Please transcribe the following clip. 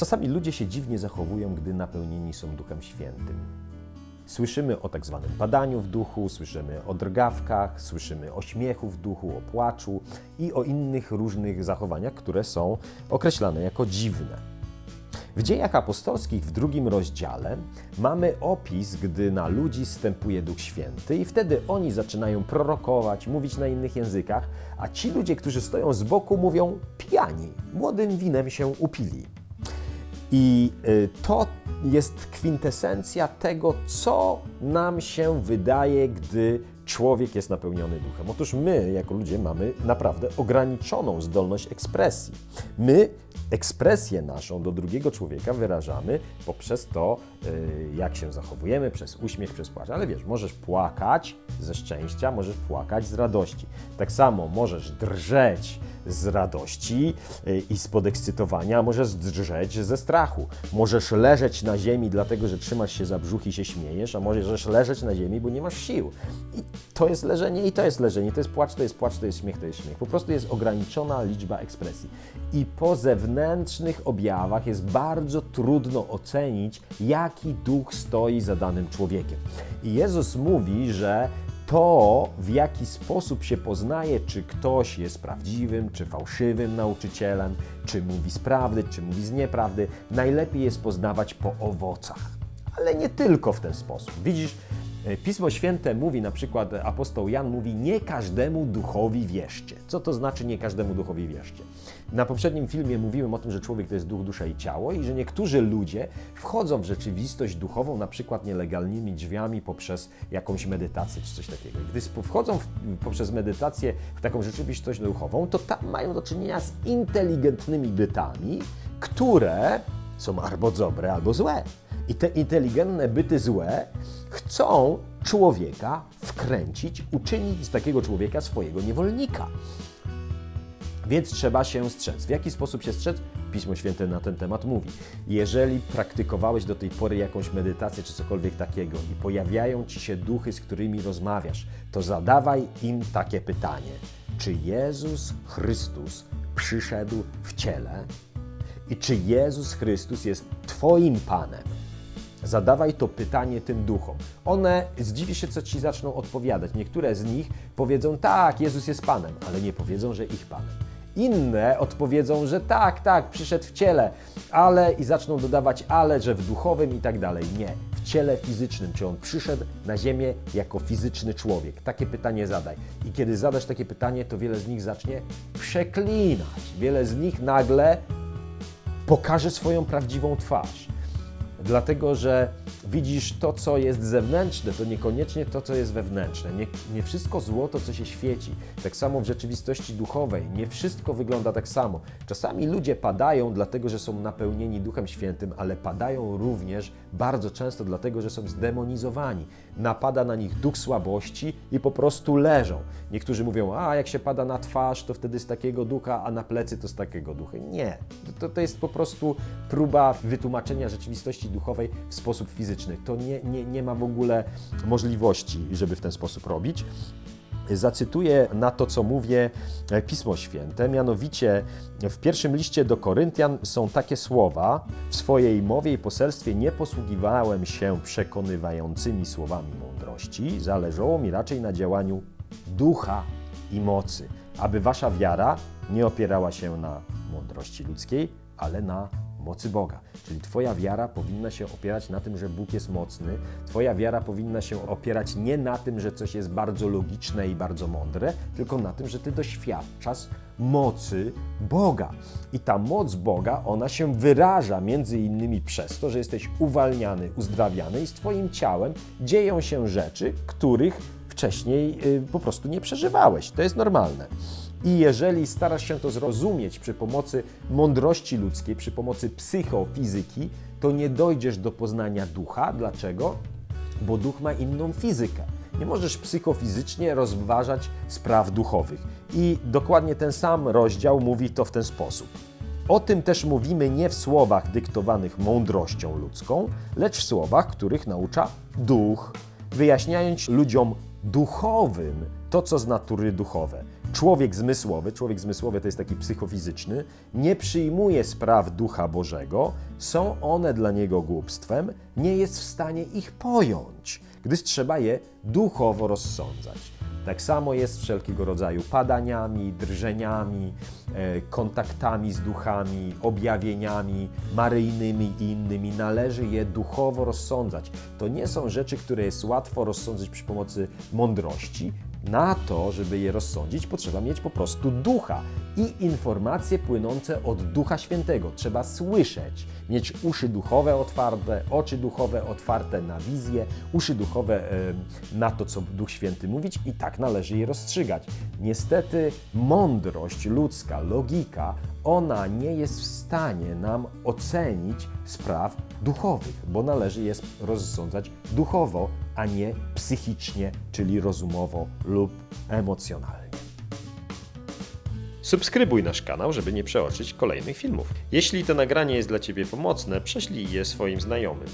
Czasami ludzie się dziwnie zachowują, gdy napełnieni są Duchem Świętym. Słyszymy o tak zwanym padaniu w duchu, słyszymy o drgawkach, słyszymy o śmiechu w duchu, o płaczu i o innych różnych zachowaniach, które są określane jako dziwne. W dziejach apostolskich w drugim rozdziale mamy opis, gdy na ludzi stępuje Duch Święty i wtedy oni zaczynają prorokować, mówić na innych językach, a ci ludzie, którzy stoją z boku, mówią pijani, młodym winem się upili. I y, to jest kwintesencja tego, co nam się wydaje, gdy człowiek jest napełniony duchem. Otóż my, jako ludzie, mamy naprawdę ograniczoną zdolność ekspresji. My ekspresję naszą do drugiego człowieka wyrażamy poprzez to, y, jak się zachowujemy, przez uśmiech, przez płacz. Ale wiesz, możesz płakać ze szczęścia, możesz płakać z radości. Tak samo możesz drżeć z radości y, i z podekscytowania, możesz drżeć ze strachu. Możesz leżeć na ziemi, dlatego że trzymasz się za brzuch i się śmiejesz, a możesz leżeć na ziemi, bo nie masz sił. I to jest leżenie i to jest leżenie, to jest płacz, to jest płacz, to jest śmiech, to jest śmiech. Po prostu jest ograniczona liczba ekspresji. I po zewnętrznych objawach jest bardzo trudno ocenić, jaki duch stoi za danym człowiekiem. I Jezus mówi, że to, w jaki sposób się poznaje, czy ktoś jest prawdziwym, czy fałszywym nauczycielem, czy mówi z prawdy, czy mówi z nieprawdy, najlepiej jest poznawać po owocach. Ale nie tylko w ten sposób. Widzisz, Pismo Święte mówi, na przykład apostoł Jan mówi, nie każdemu duchowi wierzcie. Co to znaczy nie każdemu duchowi wierzcie? Na poprzednim filmie mówiłem o tym, że człowiek to jest duch, dusza i ciało i że niektórzy ludzie wchodzą w rzeczywistość duchową, na przykład nielegalnymi drzwiami poprzez jakąś medytację czy coś takiego. Gdy wchodzą w, poprzez medytację w taką rzeczywistość duchową, to tam mają do czynienia z inteligentnymi bytami, które są albo dobre, albo złe. I te inteligentne byty złe chcą człowieka wkręcić, uczynić z takiego człowieka swojego niewolnika. Więc trzeba się strzec. W jaki sposób się strzec? Pismo Święte na ten temat mówi. Jeżeli praktykowałeś do tej pory jakąś medytację czy cokolwiek takiego i pojawiają ci się duchy, z którymi rozmawiasz, to zadawaj im takie pytanie: czy Jezus Chrystus przyszedł w ciele i czy Jezus Chrystus jest Twoim Panem? Zadawaj to pytanie tym duchom. One zdziwi się, co ci zaczną odpowiadać. Niektóre z nich powiedzą tak, Jezus jest Panem, ale nie powiedzą, że ich Panem. Inne odpowiedzą, że tak, tak, przyszedł w ciele, ale i zaczną dodawać ale, że w duchowym i tak dalej. Nie, w ciele fizycznym. Czy on przyszedł na ziemię jako fizyczny człowiek? Takie pytanie zadaj. I kiedy zadasz takie pytanie, to wiele z nich zacznie przeklinać. Wiele z nich nagle pokaże swoją prawdziwą twarz. Dlatego, że widzisz to, co jest zewnętrzne, to niekoniecznie to, co jest wewnętrzne. Nie, nie wszystko zło to, co się świeci. Tak samo w rzeczywistości duchowej. Nie wszystko wygląda tak samo. Czasami ludzie padają, dlatego że są napełnieni Duchem Świętym, ale padają również bardzo często dlatego, że są zdemonizowani. Napada na nich duch słabości i po prostu leżą. Niektórzy mówią, a jak się pada na twarz, to wtedy z takiego ducha, a na plecy to z takiego ducha. Nie. To, to jest po prostu próba wytłumaczenia rzeczywistości duchowej w sposób fizyczny. To nie, nie, nie ma w ogóle możliwości, żeby w ten sposób robić. Zacytuję na to, co mówię Pismo Święte, mianowicie w pierwszym liście do Koryntian są takie słowa: W swojej mowie i poselstwie nie posługiwałem się przekonywającymi słowami mądrości, zależało mi raczej na działaniu ducha i mocy, aby wasza wiara nie opierała się na mądrości ludzkiej, ale na mocy Boga. Czyli Twoja wiara powinna się opierać na tym, że Bóg jest mocny. Twoja wiara powinna się opierać nie na tym, że coś jest bardzo logiczne i bardzo mądre, tylko na tym, że Ty doświadczasz mocy Boga. I ta moc Boga, ona się wyraża między innymi przez to, że jesteś uwalniany, uzdrawiany i z Twoim ciałem dzieją się rzeczy, których wcześniej y, po prostu nie przeżywałeś. To jest normalne. I jeżeli starasz się to zrozumieć przy pomocy mądrości ludzkiej, przy pomocy psychofizyki, to nie dojdziesz do poznania ducha. Dlaczego? Bo duch ma inną fizykę. Nie możesz psychofizycznie rozważać spraw duchowych. I dokładnie ten sam rozdział mówi to w ten sposób. O tym też mówimy nie w słowach dyktowanych mądrością ludzką, lecz w słowach, których naucza duch, wyjaśniając ludziom duchowym to, co z natury duchowe. Człowiek zmysłowy, człowiek zmysłowy to jest taki psychofizyczny, nie przyjmuje spraw Ducha Bożego, są one dla niego głupstwem, nie jest w stanie ich pojąć, gdyż trzeba je duchowo rozsądzać. Tak samo jest wszelkiego rodzaju padaniami, drżeniami, e, kontaktami z duchami, objawieniami maryjnymi i innymi. Należy je duchowo rozsądzać. To nie są rzeczy, które jest łatwo rozsądzić przy pomocy mądrości. Na to, żeby je rozsądzić, potrzeba mieć po prostu ducha i informacje płynące od Ducha Świętego. Trzeba słyszeć, mieć uszy duchowe otwarte, oczy duchowe otwarte na wizję, uszy duchowe e, na to, co Duch Święty mówić i tak należy je rozstrzygać. Niestety mądrość ludzka, logika, ona nie jest w stanie nam ocenić spraw duchowych, bo należy je rozsądzać duchowo, a nie psychicznie, czyli rozumowo lub emocjonalnie. Subskrybuj nasz kanał, żeby nie przeoczyć kolejnych filmów. Jeśli to nagranie jest dla Ciebie pomocne, prześlij je swoim znajomym.